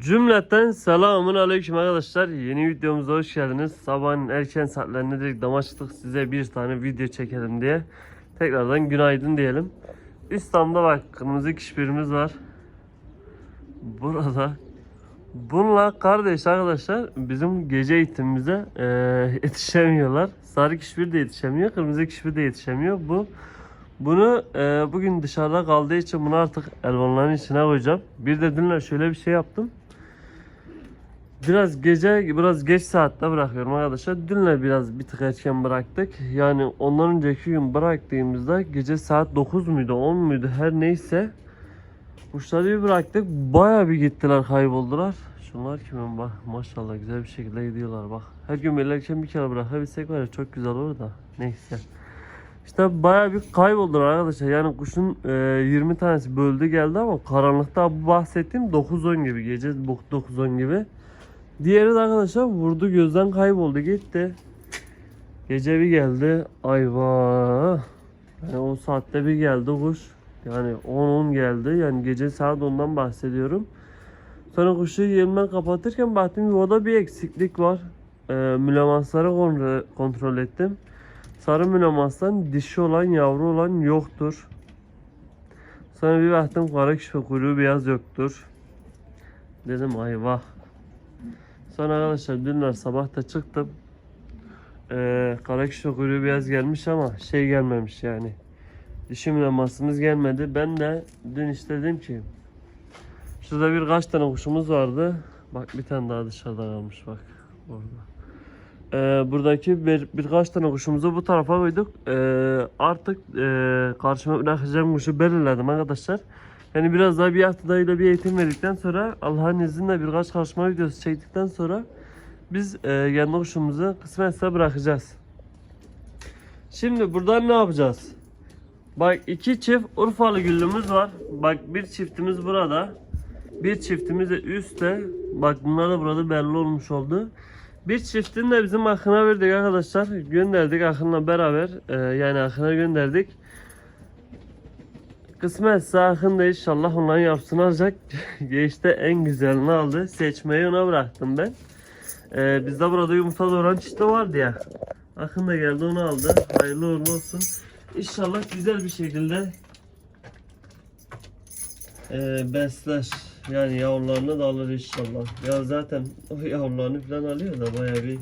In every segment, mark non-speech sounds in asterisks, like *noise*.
Cümleten selamun aleyküm arkadaşlar. Yeni videomuza hoş geldiniz. Sabahın erken saatlerinde dedik dama çıktık size bir tane video çekelim diye. Tekrardan günaydın diyelim. İstanbul'da bak kırmızı kişbirimiz var. Burada. Bununla kardeş arkadaşlar bizim gece eğitimimize eee, yetişemiyorlar. Sarı kişbir de yetişemiyor, kırmızı kişbir de yetişemiyor. Bu bunu e, bugün dışarıda kaldığı için bunu artık elvanların içine koyacağım. Bir de dünler şöyle bir şey yaptım. Biraz gece, biraz geç saatte bırakıyorum arkadaşlar. Dünler biraz bir tık erken bıraktık. Yani ondan önceki gün bıraktığımızda gece saat 9 muydu 10 muydu her neyse. Kuşları bir bıraktık. Baya bir gittiler kayboldular. Şunlar kimin bak maşallah güzel bir şekilde gidiyorlar bak. Her gün belirken bir kere bırakabilsek var ya çok güzel olur da. Neyse. İşte bayağı bir kayboldular arkadaşlar. Yani kuşun e, 20 tanesi böldü geldi ama karanlıkta bahsettiğim 9-10 gibi. Gece 9-10 gibi. Diğeri de arkadaşlar vurdu gözden kayboldu gitti. Gece bir geldi. Ayva. Yani o saatte bir geldi kuş. Yani 10-10 geldi. Yani gece saat 10'dan bahsediyorum. Sonra kuşu yeniden kapatırken baktım yuvada bir eksiklik var. E, mülemansları kontrol, ettim. Sarı mülemastan dişi olan yavru olan yoktur. Sonra bir baktım kara küpe kuyruğu beyaz yoktur. Dedim ayvah. Sonra arkadaşlar dünler sabah da çıktım. Ee, kara küpe kuyruğu beyaz gelmiş ama şey gelmemiş yani. Dişi mülemasımız gelmedi. Ben de dün işte dedim ki Şurada birkaç tane kuşumuz vardı. Bak bir tane daha dışarıda kalmış bak orada. Ee, buradaki bir, birkaç tane kuşumuzu bu tarafa koyduk. Ee, artık e, karşıma bırakacağım kuşu belirledim arkadaşlar. Yani biraz daha bir haftada bir eğitim verdikten sonra Allah'ın izniyle birkaç karşıma videosu çektikten sonra biz e, kendi kuşumuzu kısmetse bırakacağız. Şimdi buradan ne yapacağız? Bak iki çift Urfalı güllümüz var. Bak bir çiftimiz burada. Bir çiftimiz de üstte. Bak bunlar da burada belli olmuş oldu. Bir çiftini de bizim Akın'a verdik arkadaşlar. Gönderdik Akın'la beraber. Ee, yani Akın'a gönderdik. Kısmetse Akın da inşallah onların yapsın alacak. *laughs* Geçte en güzelini aldı. Seçmeyi ona bıraktım ben. Ee, bizde burada yumurta doğuran çifti vardı ya. Akın da geldi onu aldı. Hayırlı uğurlu olsun. İnşallah güzel bir şekilde e, besler. Yani yavrularını da alır inşallah. Ya zaten o yavrularını falan alıyor da bayağı bir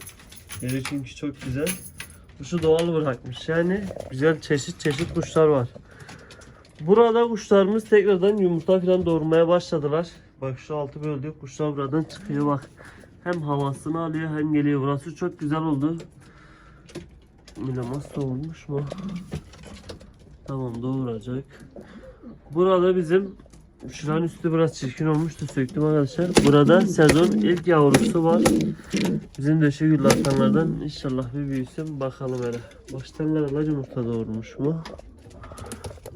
yeri çünkü çok güzel. Kuşu doğal bırakmış. Yani güzel çeşit çeşit kuşlar var. Burada kuşlarımız tekrardan yumurta falan doğurmaya başladılar. Bak şu altı böldük. Kuşlar buradan çıkıyor bak. Hem havasını alıyor hem geliyor. Burası çok güzel oldu. Milamas doğurmuş mu? Tamam doğuracak. Burada bizim Şuranın üstü biraz çirkin olmuştu söktüm arkadaşlar. Burada sezon ilk yavrusu var. Bizim döşe gül inşallah bir büyüsün bakalım hele. Baştan ver yumurta doğurmuş mu?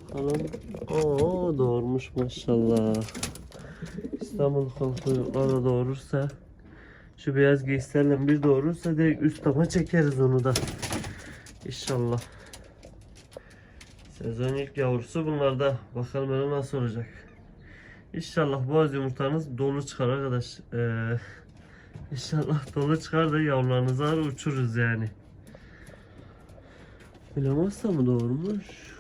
Bakalım. Oo doğurmuş maşallah. İstanbul konuklar da doğurursa şu beyaz giysilerle bir doğurursa direkt üst tama çekeriz onu da. İnşallah. Sezon ilk yavrusu bunlarda. Bakalım hele nasıl olacak. İnşallah boğaz yumurtanız dolu çıkar arkadaş. Ee, inşallah dolu çıkar da yavrularınızı alır uçururuz yani. Bilemezse mı doğurmuş?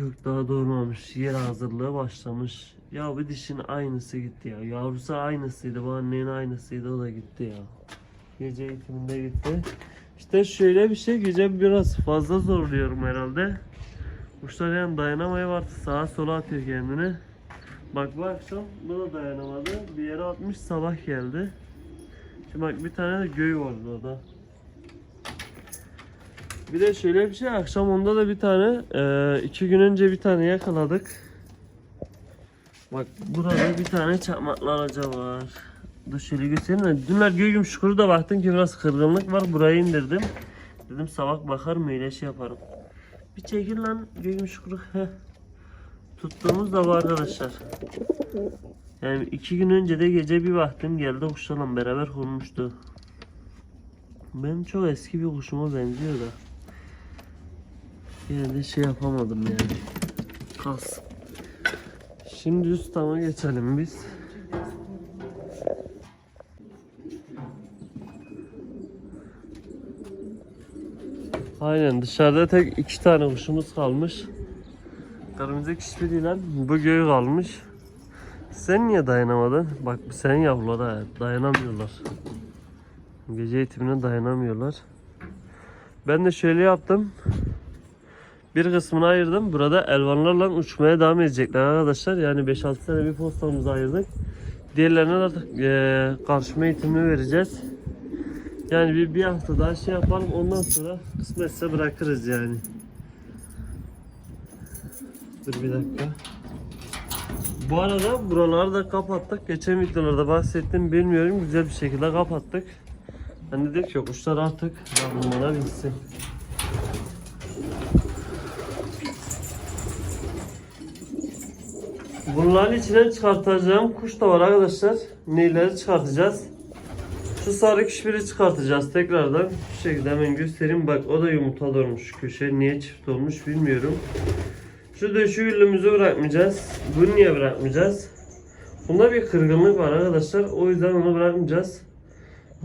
Yok daha doğurmamış. Yer hazırlığı başlamış. Ya bu dişin aynısı gitti ya. Yavrusu aynısıydı. Bu annenin aynısıydı. O da gitti ya. Gece eğitiminde gitti. İşte şöyle bir şey gece biraz fazla zorluyorum herhalde. Kuşlar yani dayanamaya var. Sağa sola atıyor kendini. Bak bu akşam bu da dayanamadı. Bir yere atmış sabah geldi. Şimdi bak bir tane de göğü vardı orada. Bir de şöyle bir şey akşam onda da bir tane e, iki gün önce bir tane yakaladık. Bak burada bir tane çakmaklı alaca var. Dur şöyle göstereyim de. Dünler göğüm şükürü de baktım ki biraz kırgınlık var. Burayı indirdim. Dedim sabah bakarım öyle şey yaparım. Bir çekil lan göğüm. Heh. Tuttuğumuz da var arkadaşlar. Yani iki gün önce de gece bir baktım geldi kuşlarla beraber konmuştu. Benim çok eski bir kuşuma benziyor da. Yani şey yapamadım yani. Kas. Şimdi üst tama geçelim biz. Aynen dışarıda tek iki tane kuşumuz kalmış. Kırmızı kişbiriyle bu göğü kalmış. Sen niye dayanamadın? Bak senin yavrulara dayanamıyorlar. Gece eğitimine dayanamıyorlar. Ben de şöyle yaptım. Bir kısmını ayırdım. Burada elvanlarla uçmaya devam edecekler arkadaşlar. Yani 5-6 sene bir postamızı ayırdık. Diğerlerine artık eee karşıma eğitimini vereceğiz. Yani bir, bir hafta daha şey yapalım ondan sonra kısmetse bırakırız yani. Dur bir dakika. Bu arada buraları da kapattık. Geçen videolarda bahsettim bilmiyorum. Güzel bir şekilde kapattık. Ben dedik ki kuşlar artık yavrulara bitsin. Bunların içinden çıkartacağım kuş da var arkadaşlar. Neyleri çıkartacağız? Şu sarı kişbiri çıkartacağız tekrardan. Şu şekilde hemen göstereyim. Bak o da yumurtalı olmuş köşe. Niye çift olmuş bilmiyorum. Şu döşü güllümüzü bırakmayacağız. Bunu niye bırakmayacağız? Bunda bir kırgınlık var arkadaşlar. O yüzden onu bırakmayacağız.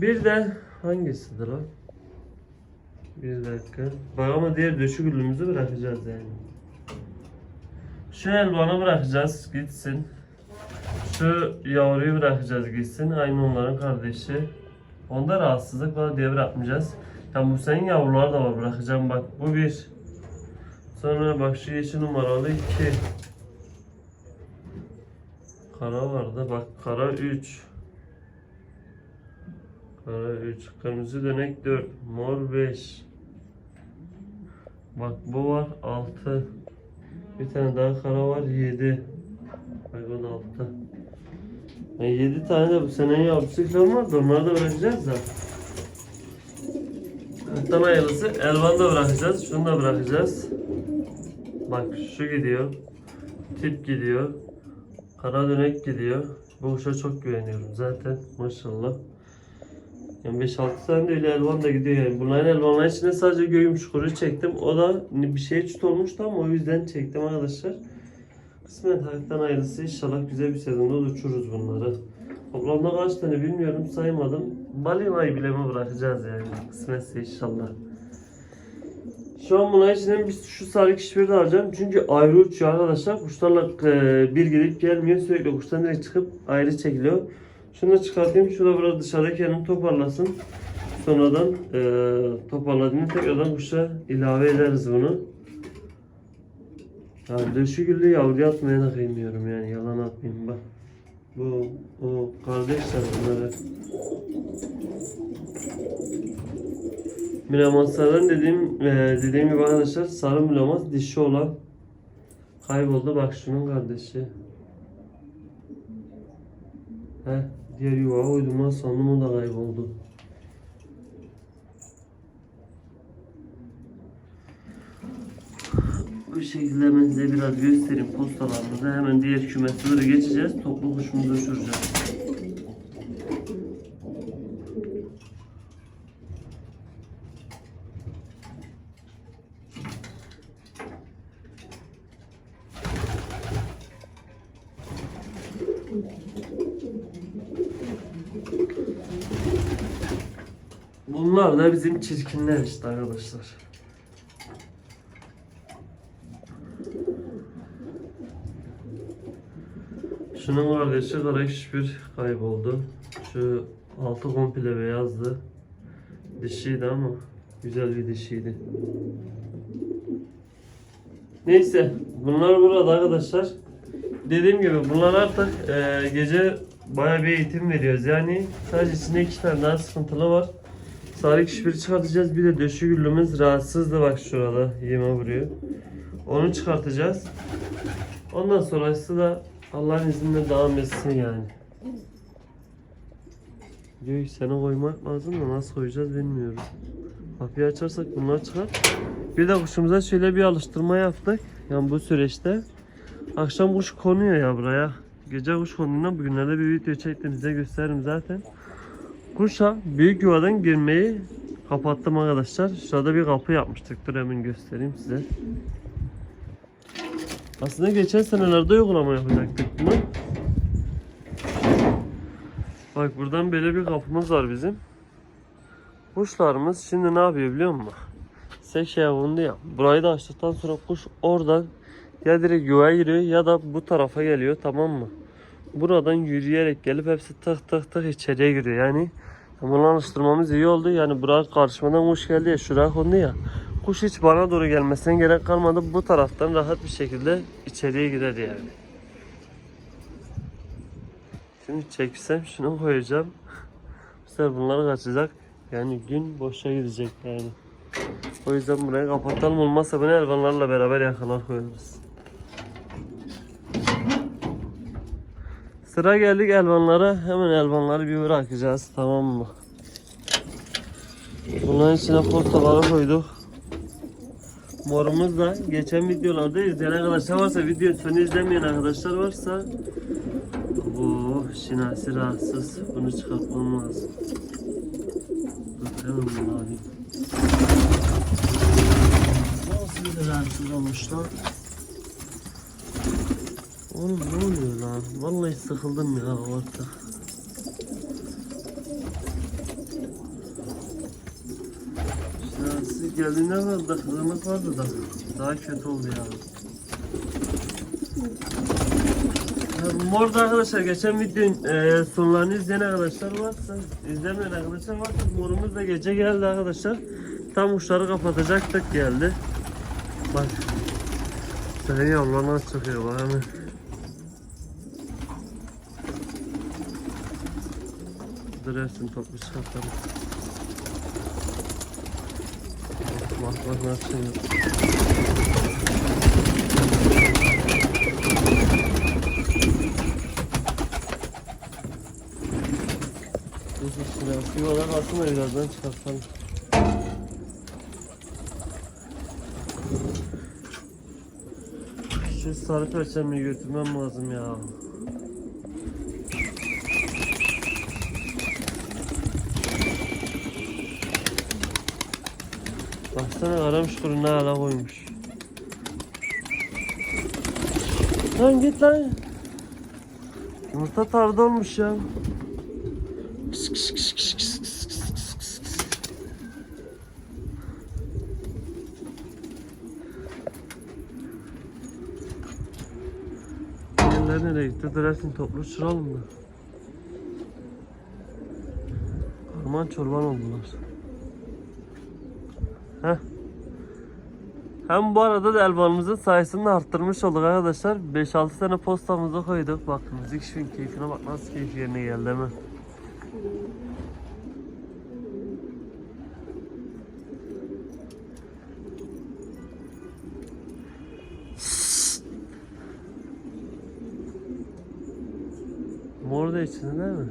Bir de hangisidir o? Bir dakika. Bak ama diğer döşü güllümüzü bırakacağız yani. Şu elvanı bırakacağız gitsin. Şu yavruyu bırakacağız gitsin. Aynı onların kardeşi. Onda rahatsızlık var diye bırakmayacağız. Ya bu senin yavrular da var bırakacağım bak bu bir. Sonra bak şu yeşil numaralı iki. Kara vardı bak kara 3. Kara 3. Kırmızı dönek 4. Mor 5. Bak bu var 6. Bir tane daha kara var 7. Bak o da 6. Yani 7 tane de bu senenin yavrusu falan var da onları da bırakacağız da. Kırktan hayırlısı elvan da bırakacağız. Şunu da bırakacağız. Bak şu gidiyor. Tip gidiyor. Kara dönek gidiyor. Bu kuşa çok güveniyorum zaten maşallah. Yani 5-6 tane de öyle elvan da gidiyor yani. Bunların elvanların içine sadece göğüm çukuru çektim. O da bir şeye çut olmuştu ama o yüzden çektim arkadaşlar. Kısmet hakikaten hayırlısı inşallah güzel bir sezonda uçururuz bunları. Toplamda kaç tane bilmiyorum saymadım. Balinayı bile mi bırakacağız yani kısmetse inşallah. Şu an bunun içinden bir şu sarı kişbiri de alacağım. Çünkü ayrı uçuyor arkadaşlar. Kuşlarla e, bir gidip gelmiyor. Sürekli kuştan direkt çıkıp ayrı çekiliyor. Şunu çıkartayım. Şurada burada dışarıda kendini toparlasın. Sonradan e, toparladığında tekrardan kuşa ilave ederiz bunu. Yani döşü güllü yavru atmaya da kıymıyorum yani yalan atmayayım bak. Bu o kardeşler bunları. Mülamanslardan dediğim e, dediğim gibi arkadaşlar sarı mülamaz dişi olan kayboldu bak şunun kardeşi. He diğer yuva uydurma sandım o da kayboldu. Bu şekilde ben size biraz göstereyim postalarımızı. Hemen diğer kümeslere geçeceğiz. Toplu kuşumuzu uçuracağız. Bunlar da bizim çirkinler işte arkadaşlar. Şunun kardeşi kara bir kayboldu. Şu altı komple beyazdı. Dişiydi ama güzel bir dişiydi. Neyse bunlar burada arkadaşlar. Dediğim gibi bunlar artık e, gece baya bir eğitim veriyoruz. Yani sadece içinde iki tane daha sıkıntılı var. Sarı kişbiri çıkartacağız. Bir de döşü güllümüz rahatsızdı bak şurada yeme vuruyor. Onu çıkartacağız. Ondan sonrası da Allah'ın izniyle devam etsin yani. Diyor ki seni koymak lazım da nasıl koyacağız bilmiyorum. Kapıyı açarsak bunlar çıkar. Bir de kuşumuza şöyle bir alıştırma yaptık. Yani bu süreçte. Akşam kuş konuyor ya buraya. Gece kuş konduğunda bugünlerde bir video çektim size gösteririm zaten. Kuşa büyük yuvadan girmeyi kapattım arkadaşlar. Şurada bir kapı yapmıştık. Dur hemen göstereyim size. Aslında geçen senelerde uygulama yapacaktık bunu. Bak buradan böyle bir kapımız var bizim. Kuşlarımız şimdi ne yapıyor biliyor musun? size şey yapıldı ya. Burayı da açtıktan sonra kuş oradan ya direkt yuvaya giriyor ya da bu tarafa geliyor tamam mı? Buradan yürüyerek gelip hepsi tık tık tık içeriye giriyor. Yani bunu alıştırmamız iyi oldu. Yani buraya karşımadan kuş geldi ya şuraya kondu ya. Kuş hiç bana doğru gelmesine gerek kalmadı. Bu taraftan rahat bir şekilde içeriye girer yani. Şimdi çeksem şunu koyacağım. Bu sefer bunlar kaçacak. Yani gün boşa gidecek yani. O yüzden burayı kapatalım. Olmazsa bunu elvanlarla beraber yakalar koyarız. Sıra geldik elvanlara. Hemen elvanları bir bırakacağız. Tamam mı? Bunların içine postaları koyduk. Morumuz da geçen videolarda izleyen arkadaşlar varsa video sonu izlemeyen arkadaşlar varsa bu şinasi rahatsız. Bunu çıkartmam lazım. Hemen bunu alayım. Nasıl rahatsız olmuş lan? Oğlum ne oluyor lan? Vallahi sıkıldım ya orta. İşte siz geldiğinde vardı, kızımız vardı da daha kötü oldu ya. Ya da arkadaşlar geçen videonun e, sonlarını izleyen arkadaşlar varsa izlemeyen arkadaşlar varsa morumuz da gece geldi arkadaşlar. Tam uçları kapatacaktık geldi. Bak. Senin yavrular nasıl çıkıyor bak sürersin toplu silahları. Vah vah nasıl yok. Nasıl silah? Yuvalar aslında birazdan çıkartalım. Şu sarı perçembeyi götürmem lazım ya. Baksana aramış kuru ne hala koymuş. Lan git lan. Yumurta tarda olmuş ya. Kıs kıs kıs kıs kıs nereye gitti? Dilersin toplu uçuralım mı? Karman çorban oldular. Hem bu arada da elvanımızın sayısını arttırmış olduk arkadaşlar. 5-6 tane postamızı koyduk. Bak müzik şunun keyfine bak nasıl keyif yerine geldi hemen. Mor da içinde değil mi?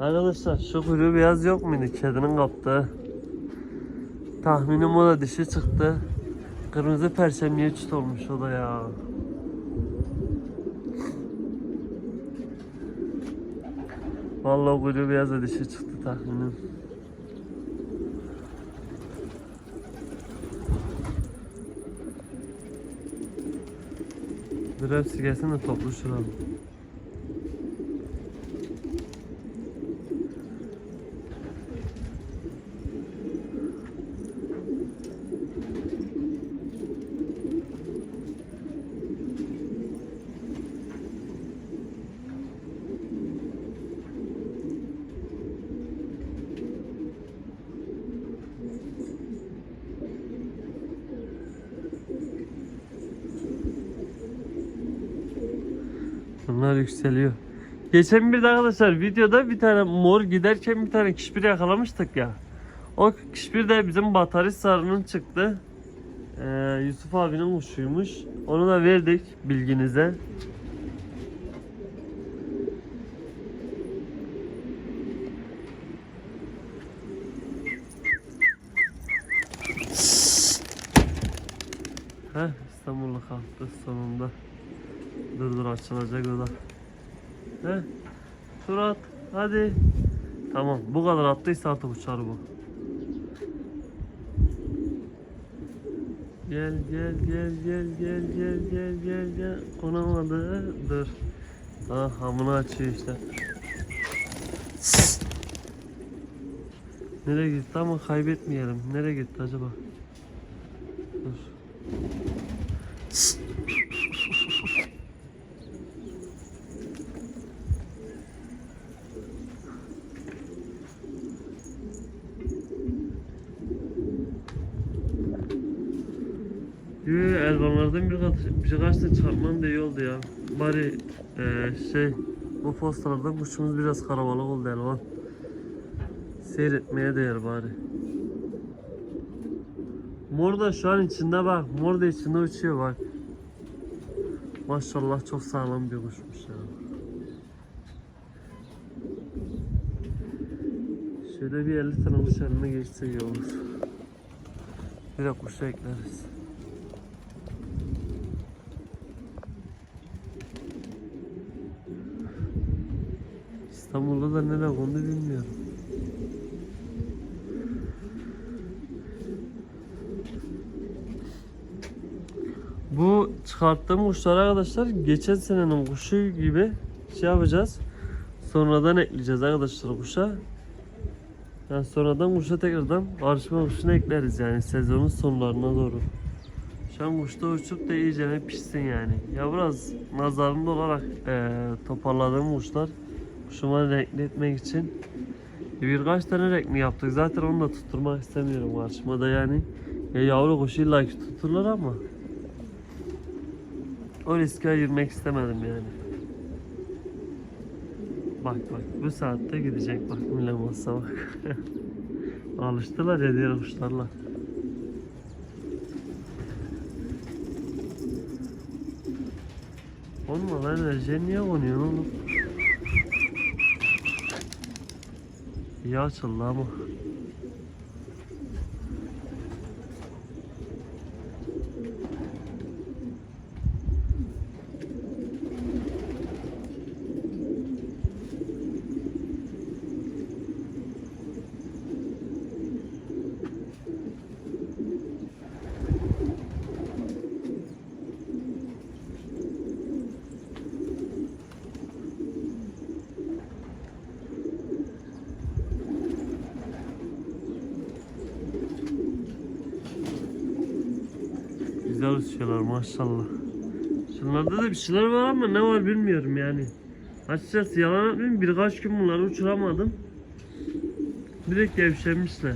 Arkadaşlar şu kuyruğu beyaz yok muydu? Kedinin kaptığı. Tahminim o da dişi çıktı. Kırmızı perçemliğe çit olmuş o da ya. Vallahi kuyruğu beyaz da dişi çıktı tahminim. Bir hepsi gelsin de toplu şuralım. Bunlar yükseliyor. Geçen bir de arkadaşlar videoda bir tane mor giderken bir tane kişbir yakalamıştık ya. O kişbir de bizim Bataris sarının çıktı. Ee, Yusuf abinin kuşuymuş. Onu da verdik bilginize. Heh İstanbul'u kalktı sonunda. Açılacak o da. Heh. Tur at. Hadi. Tamam. Bu kadar attıysa artık uçar bu. Gel gel gel gel gel gel gel gel gel. Konamadı. Dur. Ah hamını açıyor işte. Nereye gitti ama kaybetmeyelim. Nereye gitti acaba? Birkaç, birkaç da çarpman da iyi oldu ya. Bari eee, şey bu postalardan kuşumuz biraz karabalık oldu elvan. Seyretmeye değer bari. Mor da şu an içinde bak. Mor da içinde uçuyor bak. Maşallah çok sağlam bir kuşmuş ya. Şöyle bir 50 tane kuş geçse iyi olur. Bir de kuşa ekleriz. İstanbul'da da nereye kondu bilmiyorum. Bu çıkarttığım kuşlar arkadaşlar geçen senenin kuşu gibi şey yapacağız. Sonradan ekleyeceğiz arkadaşlar kuşa. Yani sonradan kuşa tekrardan karışma kuşuna ekleriz yani sezonun sonlarına doğru. Şu an kuşta uçup da iyice pişsin yani. Ya biraz nazarında olarak eee toparladığım kuşlar kuşuma renkli etmek için birkaç tane renkli yaptık. Zaten onu da tutturmak istemiyorum karşıma da yani. Ya yavru kuşu illa ki tuturlar ama o riske girmek istemedim yani. Bak bak bu saatte gidecek bak Milemos'a bak. *laughs* Alıştılar ya diğer kuşlarla. Olma lan enerjiye niye konuyorsun oğlum? İyi açıldı ama. Güzel uçuyorlar maşallah. Şunlarda da bir şeyler var ama ne var bilmiyorum yani. Açıkçası yalan atmayayım birkaç gün bunları uçuramadım. Direkt gevşemişler.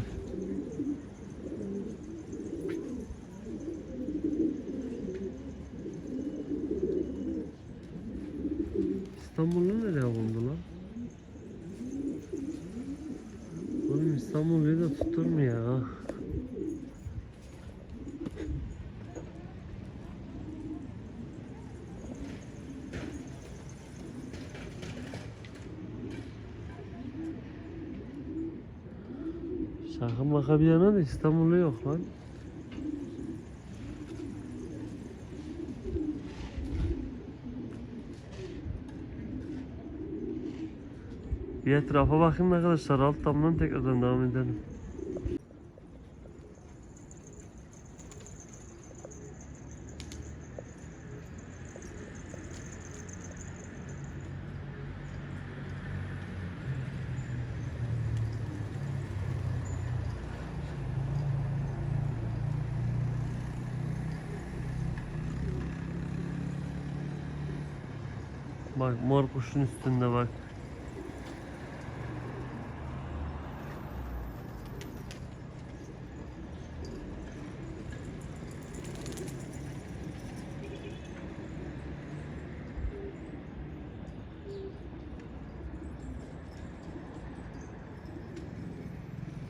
İstanbul'u nereye kondu lan? Oğlum İstanbul'u da tutur mu ya? Şaka maka bir yana da İstanbul'u yok lan. Bir etrafa bakın arkadaşlar alt damdan tekrardan devam edelim. Bak mor kuşun üstünde bak.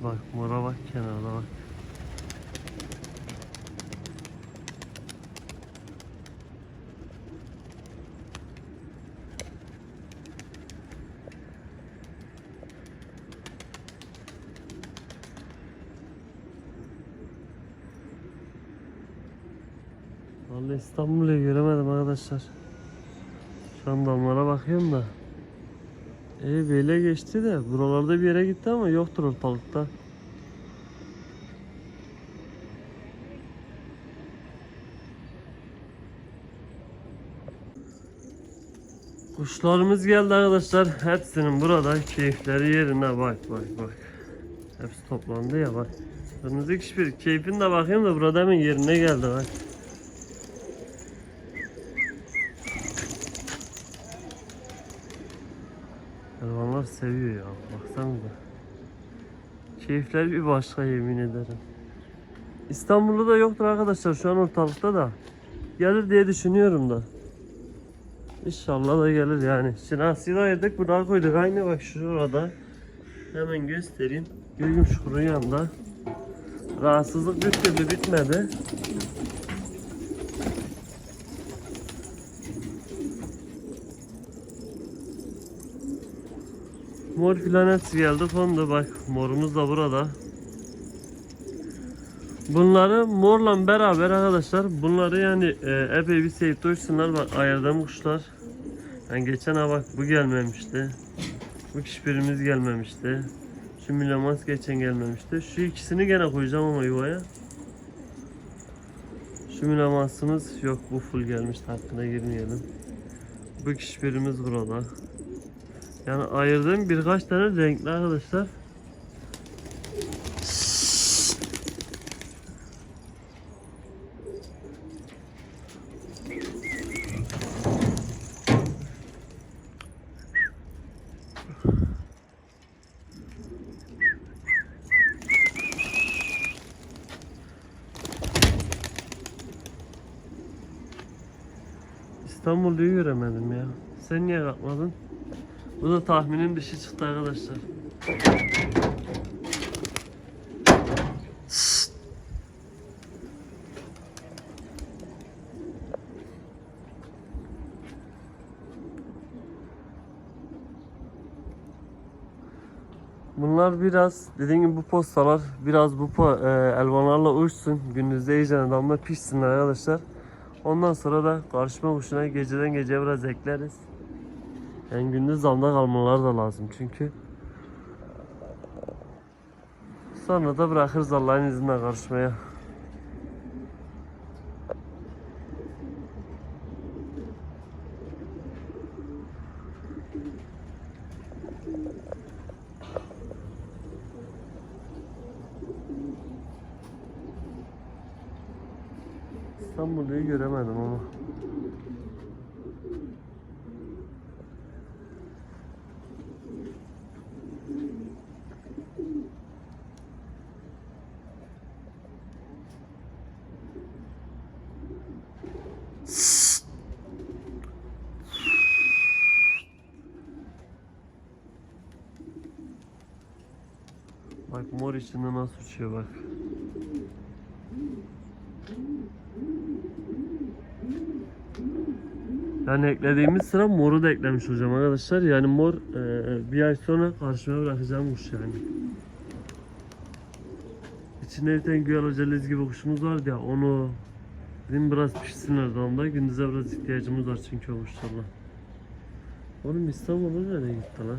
Bak mora bak kenarda bak. Vallahi İstanbul'u göremedim arkadaşlar. Şu an damlara bakıyorum da. E böyle geçti de buralarda bir yere gitti ama yoktur ortalıkta. Kuşlarımız geldi arkadaşlar. Hepsinin burada keyifleri yerine bak bak bak. Hepsi toplandı ya bak. Kırmızı hiçbir keyfin de bakayım da burada hemen yerine geldi bak. Hayvanlar seviyor ya. Baksanıza. Keyifler bir başka yemin ederim. İstanbul'da da yoktur arkadaşlar şu an ortalıkta da. gelir diye düşünüyorum da. İnşallah da gelir yani. Şimdi Asya'da ayırdık buraya koyduk. Aynı bak şurada. Hemen göstereyim. Gülgüm şurun yanında. Rahatsızlık bir türlü bitmedi. Mor filan hepsi geldi kondu bak morumuz da burada. Bunları morla beraber arkadaşlar bunları yani e, epey bir sevip uçsunlar bak ayırdığım kuşlar. Yani geçen ha bak bu gelmemişti. Bu kişbirimiz gelmemişti. Şu milamaz geçen gelmemişti. Şu ikisini gene koyacağım ama yuvaya. Şu milamasımız yok bu full gelmişti hakkına girmeyelim. Bu kişbirimiz burada. Yani ayırdığım birkaç tane renkli arkadaşlar. İstanbul'u göremedim ya. Sen niye kalkmadın? Da tahminin dışı çıktı arkadaşlar. Bunlar biraz dediğim gibi bu postalar biraz bu po, e, elvanlarla uçsun. Gündüzde iyice damla pişsin arkadaşlar. Ondan sonra da karışma kuşuna geceden geceye biraz ekleriz. Yani gündüz damda kalmaları da lazım çünkü. Sonra da bırakırız Allah'ın izniyle karışmaya. İstanbul'u göremedim ama. Bak mor içinde nasıl uçuyor bak. Yani eklediğimiz sıra moru da eklemiş hocam arkadaşlar. Yani mor e, bir ay sonra karşıma bırakacağım kuş yani. İçinde bir tane güzel hoca Liz gibi kuşumuz vardı ya onu dedim biraz pişsinler damda. Gündüze biraz ihtiyacımız var çünkü o kuşlarla. Oğlum İstanbul'a nereye gitti lan?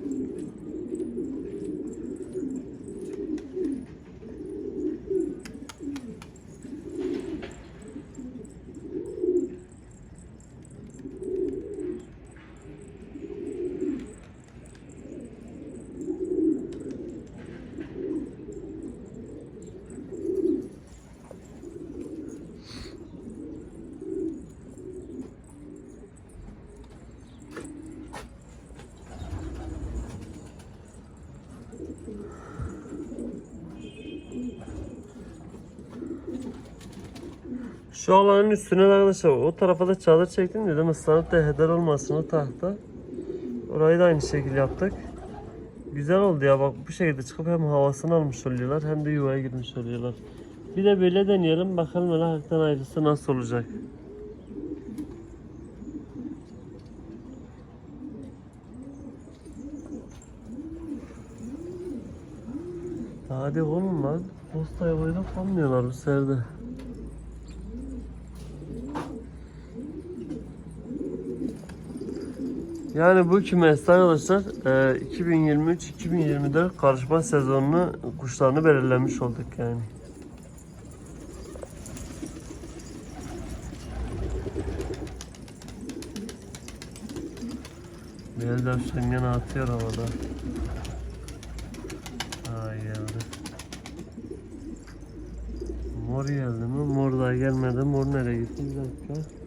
Şu alanın üstüne arkadaşlar o tarafa da çadır çektim dedim ıslanıp da heder olmasın o tahta. Orayı da aynı şekilde yaptık. Güzel oldu ya bak bu şekilde çıkıp hem havasını almış oluyorlar hem de yuvaya girmiş oluyorlar. Bir de böyle deneyelim bakalım öyle hakikaten ayrısı nasıl olacak. Hadi oğlum lan. Postaya boyuna kalmıyorlar bu serde. Yani bu kümeste arkadaşlar e, 2023-2024 karışma sezonunu kuşlarını belirlemiş olduk yani. Bir elde şengen atıyor havada. Mor geldi mi? Mor daha gelmedi. Mor nereye gitti? Bir dakika.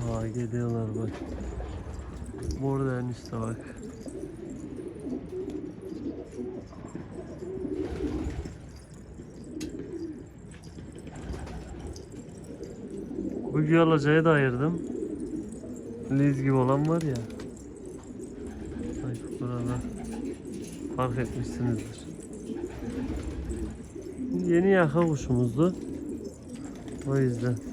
Aa geliyorlar bak. Mor da enişte bak. Bu güyalacayı da ayırdım. Liz gibi olan var ya. Ay burada. Fark etmişsinizdir. Yeni yaka kuşumuzdu. O yüzden.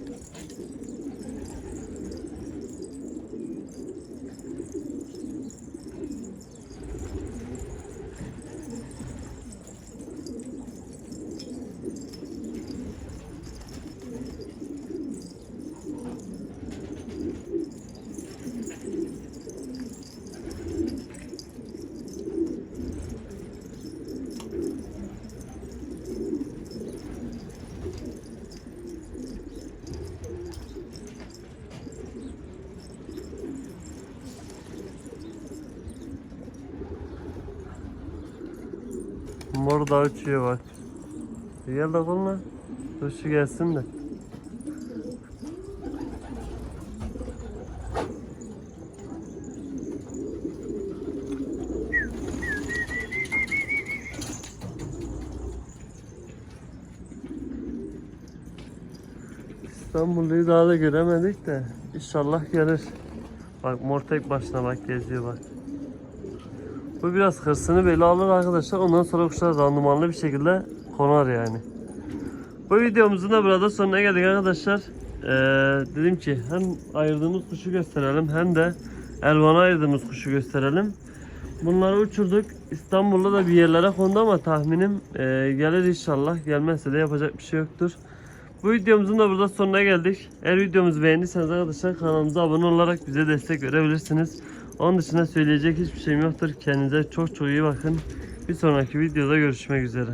Da uçuyor bak. Gel de koluna. Dur gelsin de. İstanbul'u daha da göremedik de inşallah gelir. Bak mor tek başına bak geziyor bak. Bu biraz hırsını belli alır arkadaşlar. Ondan sonra kuşlar randımanlı bir şekilde konar yani. Bu videomuzun da burada sonuna geldik arkadaşlar. Ee, dedim ki hem ayırdığımız kuşu gösterelim hem de Elvan'a ayırdığımız kuşu gösterelim. Bunları uçurduk. İstanbul'da da bir yerlere kondu ama tahminim e, gelir inşallah. Gelmezse de yapacak bir şey yoktur. Bu videomuzun da burada sonuna geldik. Eğer videomuzu beğendiyseniz arkadaşlar kanalımıza abone olarak bize destek verebilirsiniz. Onun dışında söyleyecek hiçbir şeyim yoktur. Kendinize çok çok iyi bakın. Bir sonraki videoda görüşmek üzere.